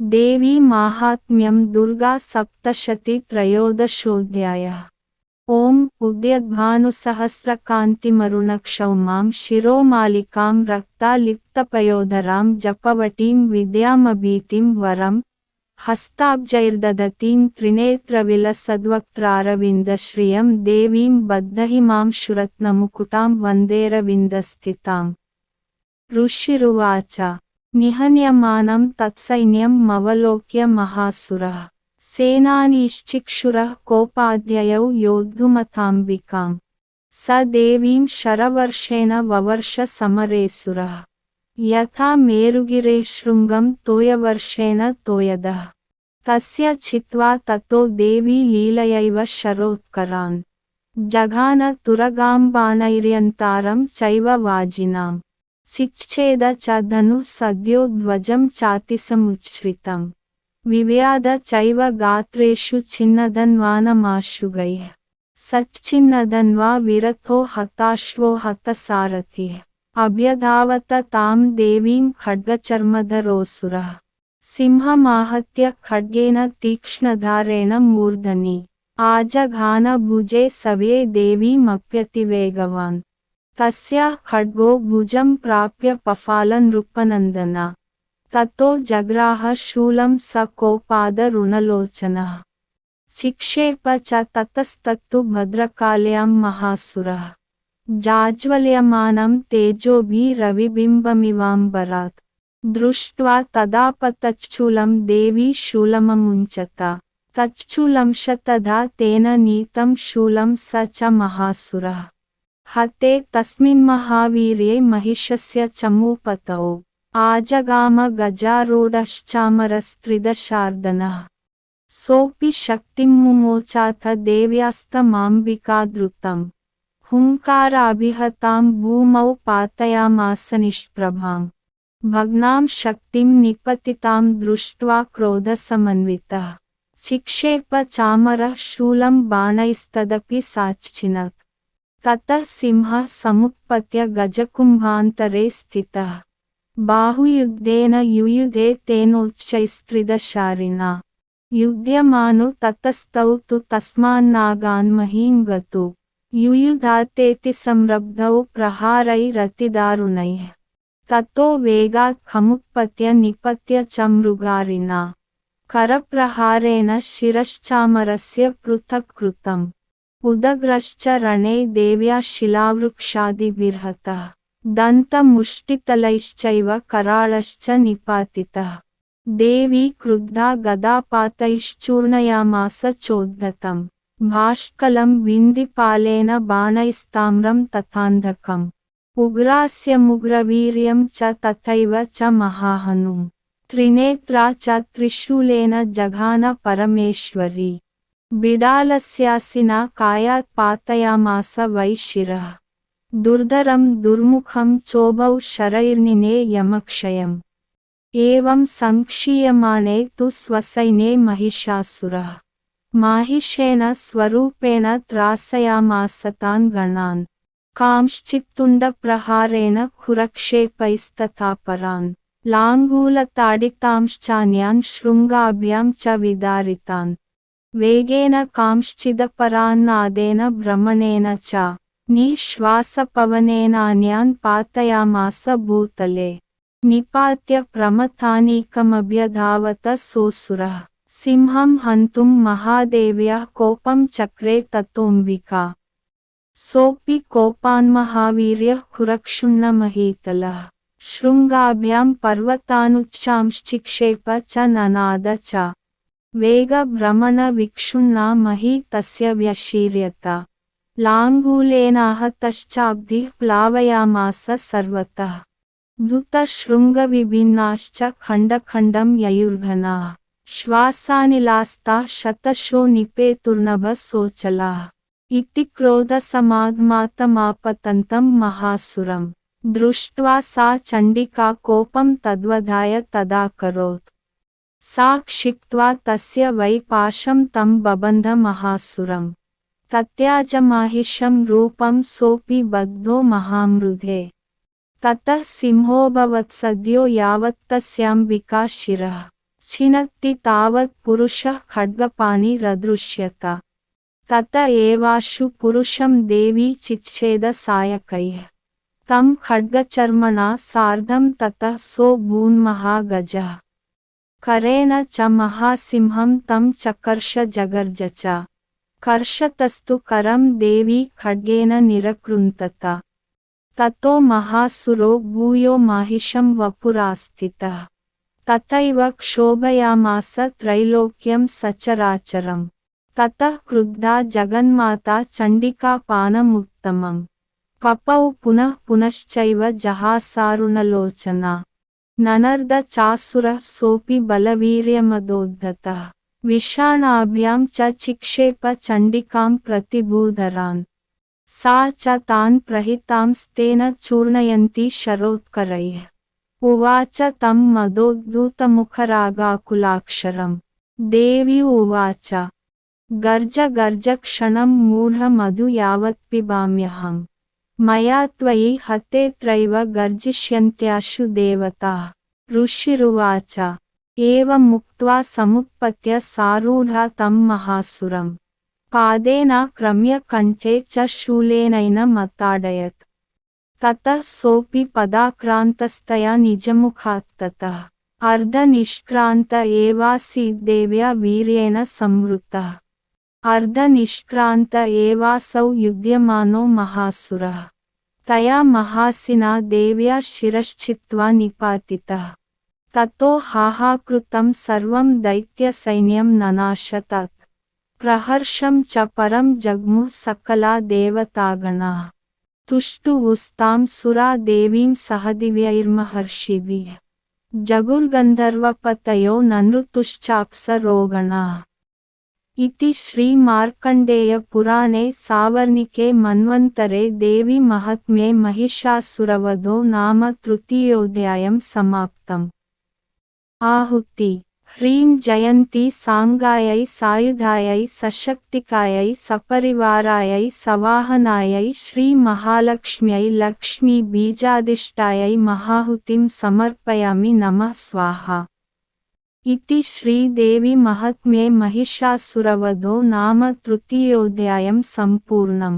देवी माहात्म्यं दुर्गा सप्तशती त्रयोदशोऽध्यायः। ॐ उद्यद्भानुसहस्रकान्तिमरुणक्षौमां शिरोमालिकां रक्तालिप्तपयोधरां जपवटीं विद्यामभीतिं वरं हस्ताब्जैर्दधतीं त्रिनेत्रविलसद्वक्त्रारविन्दश्रियं देवीं बद्धहिमां शुरत्नमुकुटां वन्देरविन्दस्थिताम् ऋषिरुवाच निहन्यमानं तत्सैन्यं मवलोक्य महासुरः सेनानीश्चिक्षुरः कोपाद्ययौ योद्धुमताम्बिकाम् स देवीं शरवर्षेण ववर्ष समरेसुरः यथा मेरुगिरे शृङ्गं तोयवर्षेण तोयदः तस्य छित्त्वा ततो देवी लीलयैव शरोत्करान् जघान तुरगाम्बाणैर्यन्तारं चैव वाजिनाम् చిచ్ఛేద చ ధను సద్యో ధ్వజం చాతిసముచ్ఛ్రితం వివ్యాద చైవ గాత్రేషు చిన్నధన్వానమాశుగై సచ్చిన్నధన్వా విరథో హతాశ్వో హతసారథి. అభ్యధావత తాం దేవీం ఖడ్గచర్మధరోసుర. సింహమాహత్య ఖడ్గేన తీక్ష్ణధారేణ మూర్ధని. ఆజఘాన భుజే సవ్యే దేవీమప్యతివేగవాన్. तस्याः खड्गो भुजं प्राप्य पफालनृपनन्दना। ततो जग्राह शूलं स कोपादरुणलोचनः चिक्षेप च ततस्तत्तु भद्रकाल्यां महासुरः। जाज्वल्यमानं तेजोभिरविबिम्बमिवाम्बरात् दृष्ट्वा तदापतच्छूलं देवी शूलममुञ्चता। तच्छूलंश तदा तेन नीतं शूलं स च महासुरः। हते तस्मिन्महावीर्ये महिषस्य चमूपतौ। आजगाम गजारूढश्चामरस्त्रिदशार्दनः। सोऽपि शक्तिं मुमोचाथ देव्यास्तमाम्बिकादृतम् हुङ्काराभिहतां भूमौ पातयामास निष्प्रभाम् भग्नां शक्तिं निपतितां दृष्ट्वा क्रोधसमन्वितः। चिक्षेप चामरः शूलं बाणैस्तदपि साच्चिनत्। ततः सिंहः समुत्पत्य गजकुम्भान्तरे स्थितः बाहुयुद्धेन युयुधे तेनोच्चैस्त्रिदशारिणा युध्यमानु ततस्तौ तु तस्मान्नागान्महीं गतु युयुधातेति संरब्धौ प्रहारैरतिदारुणैः ततो वेगात् खमुत्पत्य निपत्य च मृगारिणा करप्रहारेण शिरश्चामरस्य पृथक् कृतम् उदग्रश्च रणे देव्या शिलावृक्षादिभिर्हतः दन्तमुष्टितलैश्चैव कराळश्च निपातितः। देवी क्रुद्धा गदापातैश्चूर्णयामास चोद्धतम्। भाष्कलं बिन्दिपालेन बाणैस्ताम्रं तथान्धकम्। उग्रास्यमुग्रवीर्यं च तथैव च महाहनुम्। त्रिनेत्रा च त्रिशूलेन जघान परमेश्वरी। బిడాలస్యాసిన కాయాత్ పాతయామాస వై శిర దుర్ధరం దుర్ముఖం చోభౌ శరైర్నినే యమక్షయం ఏవం సంక్షీయమాణే తు స్వసైనే మహిషాసుర మాహిషేణ స్వరూపేణ త్రాసయామాస తాన్ గణాన్ కాంశ్చిత్తుండప్రహారేణ కురక్షేపైస్తథాపరాన్ లాంగూలతాడితాంశ్చాన్యాన్ శృంగాభ్యాం చ విదారితాన్ वेगेन कांश्चिदपरान्नादेन भ्रमणेन च, निःश्वासपवनेनान्यान् पातयामास भूतले। निपात्य प्रमथानीकमभ्यधावत सोऽसुरः। सिंहं हन्तुं महादेव्याः कोपं चक्रे ततोऽम्बिका। सोऽपि कोपान्महावीर्यः खुरक्षुण्णमहीतलः। शृङ्गाभ्यां पर्वतानुच्चांश्चिक्षेप च ननाद च। वेगभ्रमणविक्षुण्णा मही तस्य व्यशीर्यत। लाङ्गूलेनाहतश्चाब्धिः प्लावयामास सर्वतः। धृतशृङ्गविभिन्नाश्च ययुर्घनाः। श्वासानिलास्ताः शतशो निपेतुर्नभः सोचलाः इति क्रोधसमाधमातमापतन्तं महासुरम्। दृष्ट्वा सा चण्डिका कोपं तद्वधाय तदाकरोत्। सा क्षिप्त्वा तस्य वै पाशं तं बबन्ध महासुरम् तत्याजमाहिषं रूपं सोऽपि बद्धो महामृधे ततः सिंहोऽभवत् सद्यो यावत्तस्याम्बिका शिरः छिनत्ति तावत् पुरुषः खड्गपाणिरदृश्यत तत एवाशु पुरुषं देवी चिच्छेदसायकैः तं खड्गचर्मणा सार्धं ततः सोऽभून्महागजः करेण కరేణ చ మహాసింహం తం చకర్ష జగర్జచ. కర్షతస్తు కరం దేవి ఖడ్గేన నిరకృంతత. తతో మహాసురో భూయో మహిషం వపురాస్థిత. తతైవ క్షోభయామాస త్రైలోక్యం సచరాచరం. తత క్రుద్ధా జగన్మాత చండికాపానముత్తమం పపౌ పునః పునశ్చైవ జహాసారుణలోచన. ननर्द चासुरः सोऽपि बलवीर्यमदोद्धतः। विषाणाभ्यां च चिक्षेप चण्डिकां प्रतिभूधरान् सा च तान् प्रहितांस्तेन चूर्णयन्ती शरोत्करैः। उवाच तं मदोद्धूतमुखरागाकुलाक्षरम्। देवी उवाच। गर्ज गर्ज क्षणं मूढमधु यावत्पिबाम्यहम्। మయా త్వయి హతేత్రైవ గర్జిష్యంత్యాశు దేవతా. ఋషిరువాచ. ఏవం ముక్త్వా సముత్పత్య సారూఢ తం మహాసురం. పాదేన క్రమ్య కంఠే చ శూలేనైన మతాడయత్. తత సోపి పదాక్రాంతస్తయా నిజముఖాత్తత. అర్ధనిష్క్రాంత ఏవాసీద్దేవ్య వీర్యేణ సంవృత్తः. అర్ధ నిష్క్రాంత ఏవాసౌ యుధ్యమానో మహాసుర. తయా మహాసినా దేవ్యా శిరశ్చిత్వా నిపాతిత. తతో హాహాకృతం సర్వం దైత్య సైన్యం ననాశతత్. ప్రహర్షం చ పరం జగ్ము సకలా దేవతాగణ. తుష్టు ఉస్తాం సురా దేవీం సహదివ్యైర్మహర్షిభి. జగుర్గంధర్వపతయో ననృతుశ్చాప్సరోగణ इति श्रीमार्कण्डेयपुराणे सावर्णिके देवी महात्म्ये महिषासुरवधो नाम तृतीयोऽध्यायं समाप्तम्। आहुति। ह्रीं जयन्ती साङ्गायै सायुधायै सशक्तिकायै सपरिवारायै सवाहनायै श्रीमहालक्ष्म्यै लक्ष्मीबीजादिष्टायै महाहुतिं समर्पयामि नमः स्वाहा। ఇతి శ్రీదేవి మహత్మ్యే మహిషాసురవధో నామ తృతీయోధ్యాయం సంపూర్ణం